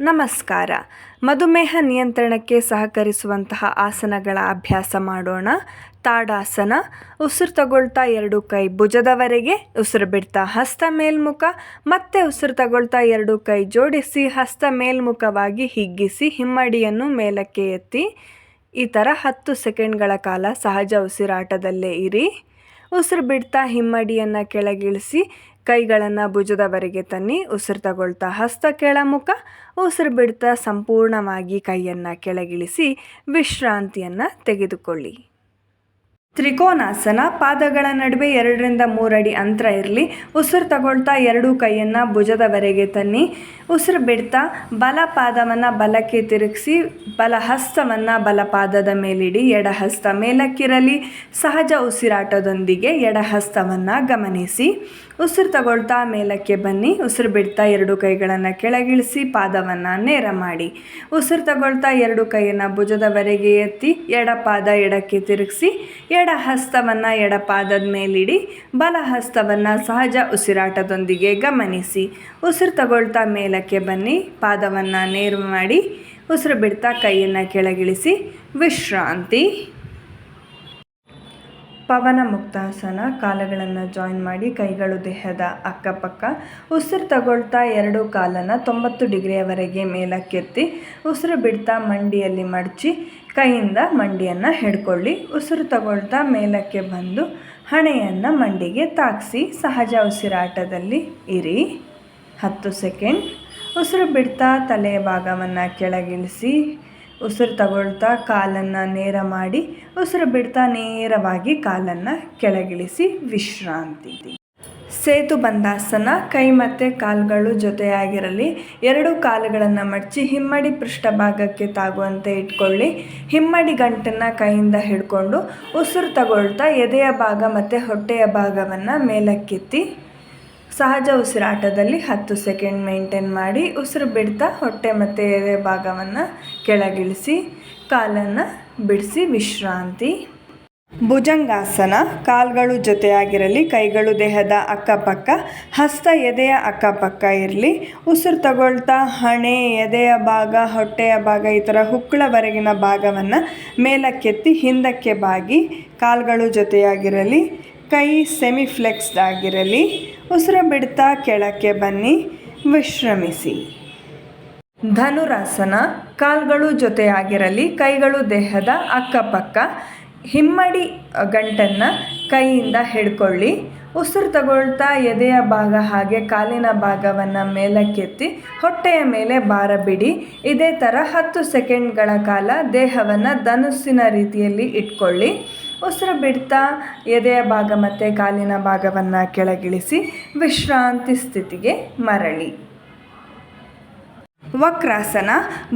ನಮಸ್ಕಾರ. ಮಧುಮೇಹ ನಿಯಂತ್ರಣಕ್ಕೆ ಸಹಕರಿಸುವಂತಹ ಆಸನಗಳ ಅಭ್ಯಾಸ ಮಾಡೋಣ. ತಾಡಾಸನ, ಉಸಿರು ತಗೊಳ್ತಾ ಎರಡು ಕೈ ಭುಜದವರೆಗೆ, ಉಸಿರು ಬಿಡ್ತಾ ಹಸ್ತ ಮೇಲ್ಮುಖ, ಮತ್ತೆ ಉಸಿರು ತಗೊಳ್ತಾ ಎರಡು ಕೈ ಜೋಡಿಸಿ ಹಸ್ತ ಮೇಲ್ಮುಖವಾಗಿ ಹಿಗ್ಗಿಸಿ ಹಿಮ್ಮಡಿಯನ್ನು ಮೇಲಕ್ಕೆ ಎತ್ತಿ ಈ ಥರ ಹತ್ತು ಸೆಕೆಂಡ್ಗಳ ಕಾಲ ಸಹಜ ಉಸಿರಾಟದಲ್ಲೇ ಇರಿ. ಉಸಿರು ಬಿಡ್ತಾ ಹಿಮ್ಮಡಿಯನ್ನು ಕೆಳಗಿಳಿಸಿ ಕೈಗಳನ್ನು ಭುಜದವರೆಗೆ ತನ್ನಿ, ಉಸಿರು ತಗೊಳ್ತಾ ಹಸ್ತ ಕೆಳಮುಖ, ಉಸಿರು ಬಿಡ್ತಾ ಸಂಪೂರ್ಣವಾಗಿ ಕೈಯನ್ನು ಕೆಳಗಿಳಿಸಿ ವಿಶ್ರಾಂತಿಯನ್ನು ತೆಗೆದುಕೊಳ್ಳಿ. ತ್ರಿಕೋನಾಸನ ಪಾದಗಳ ನಡುವೆ ಎರಡರಿಂದ ಮೂರಡಿ ಅಂತರ ಇರಲಿ. ಉಸಿರು ತಗೊಳ್ತಾ ಎರಡೂ ಕೈಯನ್ನು ಭುಜದವರೆಗೆ ತನ್ನಿ. ಉಸಿರು ಬಿಡ್ತಾ ಬಲ ಪಾದವನ್ನು ಬಲಕ್ಕೆ ತಿರುಗಿಸಿ ಬಲ ಹಸ್ತವನ್ನು ಬಲ ಪಾದದ ಮೇಲಿಡಿ, ಎಡಹಸ್ತ ಮೇಲಕ್ಕಿರಲಿ. ಸಹಜ ಉಸಿರಾಟದೊಂದಿಗೆ ಎಡಹಸ್ತವನ್ನು ಗಮನಿಸಿ. ಉಸಿರು ತಗೊಳ್ತಾ ಮೇಲಕ್ಕೆ ಬನ್ನಿ. ಉಸಿರು ಬಿಡ್ತಾ ಎರಡು ಕೈಗಳನ್ನು ಕೆಳಗಿಳಿಸಿ ಪಾದವನ್ನು ನೇರ ಮಾಡಿ. ಉಸಿರು ತಗೊಳ್ತಾ ಎರಡು ಕೈಯನ್ನು ಭುಜದವರೆಗೆ ಎತ್ತಿ ಎಡ ಪಾದ ಎಡಕ್ಕೆ ತಿರುಗಿಸಿ, ಎಡ ಹಸ್ತವನ್ನು ಎಡ ಪಾದದ ಮೇಲಿಡಿ, ಬಲ ಹಸ್ತವನ್ನು ಸಹಜ ಉಸಿರಾಟದೊಂದಿಗೆ ಗಮನಿಸಿ. ಉಸಿರು ತಗೊಳ್ತಾ ಮೇಲಕ್ಕೆ ಬನ್ನಿ. ಪಾದವನ್ನು ನೇರ ಮಾಡಿ, ಉಸಿರು ಬಿಡ್ತಾ ಕೈಯನ್ನು ಕೆಳಗಿಳಿಸಿ, ವಿಶ್ರಾಂತಿ. ಪವನ ಮುಕ್ತಾಸನ ಕಾಲುಗಳನ್ನು ಜಾಯಿನ್ ಮಾಡಿ ಕೈಗಳು ದೇಹದ ಅಕ್ಕಪಕ್ಕ ಉಸಿರು ತಗೊಳ್ತಾ ಎರಡು ಕಾಲನ್ನು ತೊಂಬತ್ತು ಡಿಗ್ರಿಯವರೆಗೆ ಮೇಲಕ್ಕೆತ್ತಿ ಉಸಿರು ಬಿಡ್ತಾ ಮಂಡಿಯಲ್ಲಿ ಮಡಚಿ ಕೈಯಿಂದ ಮಂಡಿಯನ್ನು ಹಿಡ್ಕೊಳ್ಳಿ. ಉಸಿರು ತಗೊಳ್ತಾ ಮೇಲಕ್ಕೆ ಬಂದು ಹಣೆಯನ್ನು ಮಂಡಿಗೆ ತಾಗಿಸಿ ಸಹಜ ಉಸಿರಾಟದಲ್ಲಿ ಇರಿ. ಹತ್ತು ಸೆಕೆಂಡ್. ಉಸಿರು ಬಿಡ್ತಾ ತಲೆಯ ಭಾಗವನ್ನು ಕೆಳಗಿಳಿಸಿ ಉಸಿರು ತಗೊಳ್ತಾ ಕಾಲನ್ನು ನೇರ ಮಾಡಿ, ಉಸಿರು ಬಿಡ್ತಾ ನೇರವಾಗಿ ಕಾಲನ್ನು ಕೆಳಗಿಳಿಸಿ ವಿಶ್ರಾಂತಿ. ಸೇತು ಬಂದಾಸನ, ಕೈ ಮತ್ತು ಕಾಲುಗಳು ಜೊತೆಯಾಗಿರಲಿ, ಎರಡು ಕಾಲುಗಳನ್ನು ಮಡಚಿ ಹಿಮ್ಮಡಿ ಪೃಷ್ಠಭಾಗಕ್ಕೆ ತಾಗುವಂತೆ ಇಟ್ಕೊಳ್ಳಿ. ಹಿಮ್ಮಡಿ ಗಂಟನ್ನು ಕೈಯಿಂದ ಹಿಡ್ಕೊಂಡು ಉಸಿರು ತಗೊಳ್ತಾ ಎದೆಯ ಭಾಗ ಮತ್ತು ಹೊಟ್ಟೆಯ ಭಾಗವನ್ನು ಮೇಲಕ್ಕೆತ್ತಿ ಸಹಜ ಉಸಿರಾಟದಲ್ಲಿ ಹತ್ತು ಸೆಕೆಂಡ್ ಮೇಂಟೈನ್ ಮಾಡಿ ಉಸಿರು ಬಿಡ್ತಾ ಹೊಟ್ಟೆ ಮತ್ತು ಎದೆ ಭಾಗವನ್ನು ಕೆಳಗಿಳಿಸಿ, ಕಾಲನ್ನು ಬಿಡಿಸಿ ವಿಶ್ರಾಂತಿ. ಭುಜಂಗಾಸನ, ಕಾಲುಗಳು ಜೊತೆಯಾಗಿರಲಿ, ಕೈಗಳು ದೇಹದ ಅಕ್ಕಪಕ್ಕ, ಹಸ್ತ ಎದೆಯ ಅಕ್ಕಪಕ್ಕ ಇರಲಿ. ಉಸಿರು ತಗೊಳ್ತಾ ಹಣೆ, ಎದೆಯ ಭಾಗ, ಹೊಟ್ಟೆಯ ಭಾಗ, ಈ ಥರ ಹುಕ್ಕಳವರೆಗಿನ ಭಾಗವನ್ನು ಮೇಲಕ್ಕೆತ್ತಿ ಹಿಂದಕ್ಕೆ ಬಾಗಿ, ಕಾಲುಗಳು ಜೊತೆಯಾಗಿರಲಿ, ಕೈ ಸೆಮಿ ಫ್ಲೆಕ್ಸ್ಡ್ ಆಗಿರಲಿ. ಉಸಿರು ಬಿಡ್ತಾ ಕೆಳಕ್ಕೆ ಬನ್ನಿ, ವಿಶ್ರಮಿಸಿ. ಧನುರಾಸನ ಕಾಲುಗಳು ಜೊತೆಯಾಗಿರಲಿ, ಕೈಗಳು ದೇಹದ ಅಕ್ಕಪಕ್ಕ. ಹಿಮ್ಮಡಿ ಗಂಟನ್ನು ಕೈಯಿಂದ ಹಿಡ್ಕೊಳ್ಳಿ. ಉಸಿರು ತಗೊಳ್ತಾ ಎದೆಯ ಭಾಗ ಹಾಗೆ ಕಾಲಿನ ಭಾಗವನ್ನು ಮೇಲಕ್ಕೆತ್ತಿ, ಹೊಟ್ಟೆಯ ಮೇಲೆ ಭಾರ ಬಿಡಿ ಇದೇ ಥರ ಹತ್ತು ಸೆಕೆಂಡ್ಗಳ ಕಾಲ ದೇಹವನ್ನು ಧನುಸ್ಸಿನ ರೀತಿಯಲ್ಲಿ ಇಟ್ಕೊಳ್ಳಿ. ಉಸಿರು ಬಿಡ್ತಾ ಎದೆಯ ಭಾಗ ಮತ್ತು ಕಾಲಿನ ಭಾಗವನ್ನು ಕೆಳಗಿಳಿಸಿ ವಿಶ್ರಾಂತಿ ಸ್ಥಿತಿಗೆ ಮರಳಿ. ವಕ್ರಾಸನ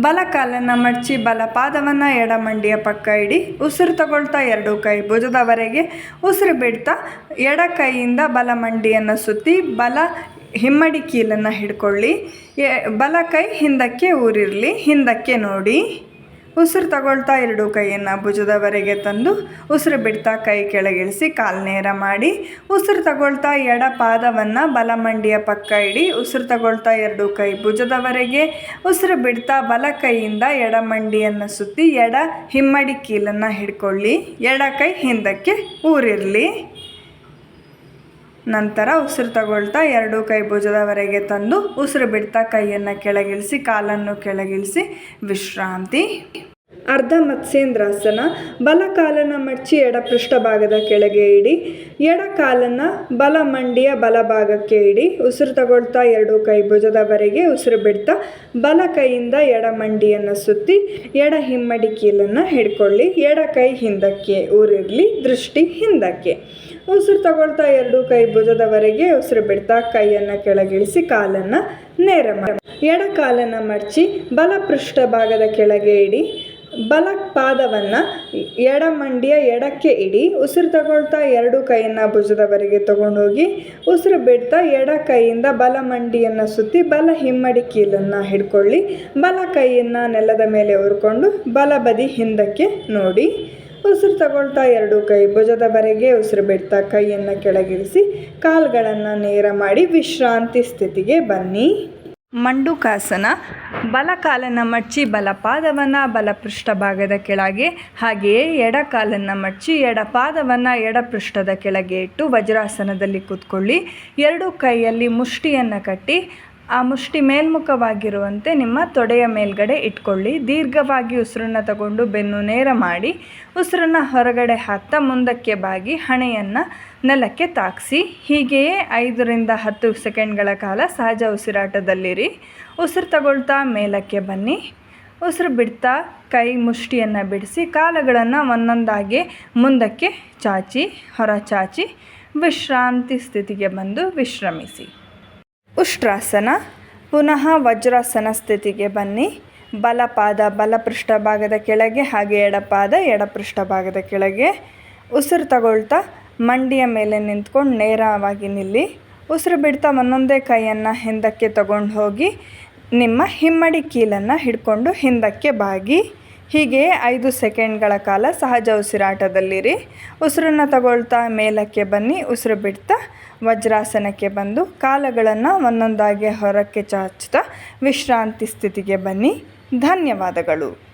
ಬಲ ಕಾಲನ್ನು ಮಡಚಿ ಬಲ ಪಾದವನ್ನು ಎಡ ಮಂಡಿಯ ಪಕ್ಕ ಇಡಿ, ಉಸಿರು ತಗೊಳ್ತಾ ಎರಡು ಕೈ ಭುಜದವರೆಗೆ ಉಸಿರು ಬಿಡ್ತಾ ಎಡ ಕೈಯಿಂದ ಬಲ ಮಂಡಿಯನ್ನು ಸುತ್ತಿ ಬಲ ಹಿಮ್ಮಡಿ ಕೀಲನ್ನು ಹಿಡ್ಕೊಳ್ಳಿ. ಬಲ ಕೈ ಹಿಂದಕ್ಕೆ ಊರಿರಲಿ, ಹಿಂದಕ್ಕೆ ನೋಡಿ. ಉಸಿರು ತಗೊಳ್ತಾ ಎರಡು ಕೈಯನ್ನು ಭುಜದವರೆಗೆ ತಂದು ಉಸಿರು ಬಿಡ್ತಾ ಕೈ ಕೆಳಗಿಳಿಸಿ ಕಾಲು ನೇರ ಮಾಡಿ. ಉಸಿರು ತಗೊಳ್ತಾ ಎಡ ಪಾದವನ್ನು ಬಲಮಂಡಿಯ ಪಕ್ಕ ಇಡಿ. ಉಸಿರು ತಗೊಳ್ತಾ ಎರಡು ಕೈ ಭುಜದವರೆಗೆ. ಉಸಿರು ಬಿಡ್ತಾ ಬಲ ಕೈಯಿಂದ ಎಡ ಮಂಡಿಯನ್ನು ಸುತ್ತಿ ಎಡ ಹಿಮ್ಮಡಿ ಕೀಲನ್ನು ಹಿಡ್ಕೊಳ್ಳಿ. ಎಡ ಕೈ ಹಿಂದಕ್ಕೆ ಊರಿರಲಿ. ನಂತರ ಉಸಿರು ತಗೊಳ್ತಾ ಎರಡು ಕೈ ಭುಜದವರೆಗೆ ತಂದು ಉಸಿರು ಬಿಡ್ತಾ ಕೈಯನ್ನು ಕೆಳಗಿಳಿಸಿ ಕಾಲನ್ನು ಕೆಳಗಿಳಿಸಿ ವಿಶ್ರಾಂತಿ. ಅರ್ಧ ಮತ್ಸ್ಯೇಂದ್ರಾಸನ ಬಲ ಕಾಲನ್ನು ಮಡಚಿ ಎಡ ಪೃಷ್ಠಭಾಗದ ಕೆಳಗೆ ಇಡಿ ಎಡ ಕಾಲನ್ನು ಬಲ ಮಂಡಿಯ ಬಲ ಭಾಗಕ್ಕೆ ಇಡಿ, ಉಸಿರು ತಗೊಳ್ತಾ ಎರಡು ಕೈ ಭುಜದವರೆಗೆ ಉಸಿರು ಬಿಡ್ತಾ, ಬಲ ಕೈಯಿಂದ ಎಡ ಮಂಡಿಯನ್ನು ಸುತ್ತಿ, ಎಡ ಹಿಮ್ಮಡಿ ಕೀಲನ್ನು ಹಿಡ್ಕೊಳ್ಳಿ, ಎಡ ಕೈ ಹಿಂದಕ್ಕೆ ಊರಿರಲಿ, ದೃಷ್ಟಿ ಹಿಂದಕ್ಕೆ. ಉಸಿರು ತಗೊಳ್ತಾ ಎರಡು ಕೈ ಭುಜದವರೆಗೆ ಉಸಿರು ಬಿಡ್ತಾ, ಕೈಯನ್ನು ಕೆಳಗಿಳಿಸಿ ಕಾಲನ್ನು ನೇರ ಮಾಡಿ. ಎಡ ಕಾಲನ್ನು ಮಡಚಿ ಬಲ ಪೃಷ್ಠಭಾಗದ ಕೆಳಗೆ ಇಡಿ ಬಲ ಪಾದವನ್ನು ಎಡ ಮಂಡಿಯ ಎಡಕ್ಕೆ ಇಡಿ, ಉಸಿರು ತಗೊಳ್ತಾ ಎರಡು ಕೈಯನ್ನು ಭುಜದವರೆಗೆ ತಗೊಂಡೋಗಿ, ಉಸಿರು ಬಿಡ್ತಾ ಎಡ ಕೈಯಿಂದ ಬಲ ಮಂಡಿಯನ್ನು ಸುತ್ತಿ, ಬಲ ಹಿಮ್ಮಡಿ ಕೀಲನ್ನು ಹಿಡ್ಕೊಳ್ಳಿ, ಬಲ ಕೈಯನ್ನು ನೆಲದ ಮೇಲೆ ಉರ್ಕೊಂಡು ಬಲ ಬದಿ ಹಿಂದಕ್ಕೆ ನೋಡಿ. ಉಸಿರು ತಗೊಳ್ತಾ ಎರಡು ಕೈ ಭುಜದವರೆಗೆ, ಉಸಿರು ಬಿಡ್ತಾ ಕೈಯನ್ನು ಕೆಳಗಿಳಿಸಿ, ಕಾಲುಗಳನ್ನು ನೇರ ಮಾಡಿ ವಿಶ್ರಾಂತಿ ಸ್ಥಿತಿಗೆ ಬನ್ನಿ. ಮಂಡುಕಾಸನ, ಬಲಕಾಲನ್ನು ಮಡಚಿ ಬಲಪಾದವನ್ನು ಬಲಪೃಷ್ಠ ಭಾಗದ ಕೆಳಗೆ, ಹಾಗೆಯೇ ಎಡಕಾಲನ್ನು ಮಡಚಿ ಎಡಪಾದವನ್ನು ಎಡಪೃಷ್ಠದ ಕೆಳಗೆ ಇಟ್ಟು ವಜ್ರಾಸನದಲ್ಲಿ ಕೂತ್ಕೊಳ್ಳಿ. ಎರಡು ಕೈಯಲ್ಲಿ ಮುಷ್ಟಿಯನ್ನು ಕಟ್ಟಿ ಆ ಮುಷ್ಟಿ ಮೇಲ್ಮುಖವಾಗಿರುವಂತೆ ನಿಮ್ಮ ತೊಡೆಯ ಮೇಲ್ಗಡೆ ಇಟ್ಕೊಳ್ಳಿ. ದೀರ್ಘವಾಗಿ ಉಸಿರನ್ನು ತಗೊಂಡು ಬೆನ್ನು ನೇರ ಮಾಡಿ, ಉಸಿರನ್ನು ಹೊರಗಡೆ ಹಾಕ್ತಾ ಮುಂದಕ್ಕೆ ಬಾಗಿ, ಹಣೆಯನ್ನು ನೆಲಕ್ಕೆ ತಾಗಿಸಿ ಹೀಗೆಯೇ ಐದರಿಂದ ಹತ್ತು ಸೆಕೆಂಡ್ಗಳ ಕಾಲ ಸಹಜ ಉಸಿರಾಟದಲ್ಲಿರಿ. ಉಸಿರು ತಗೊಳ್ತಾ ಮೇಲಕ್ಕೆ ಬನ್ನಿ. ಉಸಿರು ಬಿಡ್ತಾ ಕೈ ಮುಷ್ಟಿಯನ್ನು ಬಿಡಿಸಿ, ಕಾಲುಗಳನ್ನು ಒಂದೊಂದಾಗಿ ಮುಂದಕ್ಕೆ ಚಾಚಿ ಹೊರ ಚಾಚಿ ವಿಶ್ರಾಂತಿ ಸ್ಥಿತಿಗೆ ಬಂದು ವಿಶ್ರಮಿಸಿ. ಉಷ್ಟ್ರಾಸನ. ಪುನಃ ವಜ್ರಾಸನ ಸ್ಥಿತಿಗೆ ಬನ್ನಿ. ಬಲಪಾದ ಬಲಪೃಷ್ಠ ಭಾಗದ ಕೆಳಗೆ ಹಾಗೆ ಎಡಪಾದ ಎಡಪೃಷ್ಠ ಭಾಗದ ಕೆಳಗೆ. ಉಸಿರು ತಗೊಳ್ತಾ ಮಂಡಿಯ ಮೇಲೆ ನಿಂತ್ಕೊಂಡು ನೇರವಾಗಿ ನಿಲ್ಲಿ. ಉಸಿರು ಬಿಡ್ತಾ ಒಂದೊಂದೇ ಕೈಯನ್ನು ಹಿಂದಕ್ಕೆ ತಗೊಂಡು ಹೋಗಿ. ನಿಮ್ಮ ಹಿಮ್ಮಡಿ ಕೀಲನ್ನು ಹಿಡ್ಕೊಂಡು ಹಿಂದಕ್ಕೆ ಬಾಗಿ. ಹೀಗೆ ಐದು ಸೆಕೆಂಡ್ಗಳ ಕಾಲ ಸಹಜ ಉಸಿರಾಟದಲ್ಲಿರಿ. ಉಸಿರನ್ನು ತಗೊಳ್ತಾ ಮೇಲಕ್ಕೆ ಬನ್ನಿ. ಉಸಿರು ಬಿಡ್ತಾ ವಜ್ರಾಸನಕ್ಕೆ ಬಂದು ಕಾಲಗಳನ್ನು ಒಂದೊಂದಾಗಿ ಹೊರಕ್ಕೆ ಚಾಚುತ್ತಾ ವಿಶ್ರಾಂತಿ ಸ್ಥಿತಿಗೆ ಬನ್ನಿ. ಧನ್ಯವಾದಗಳು.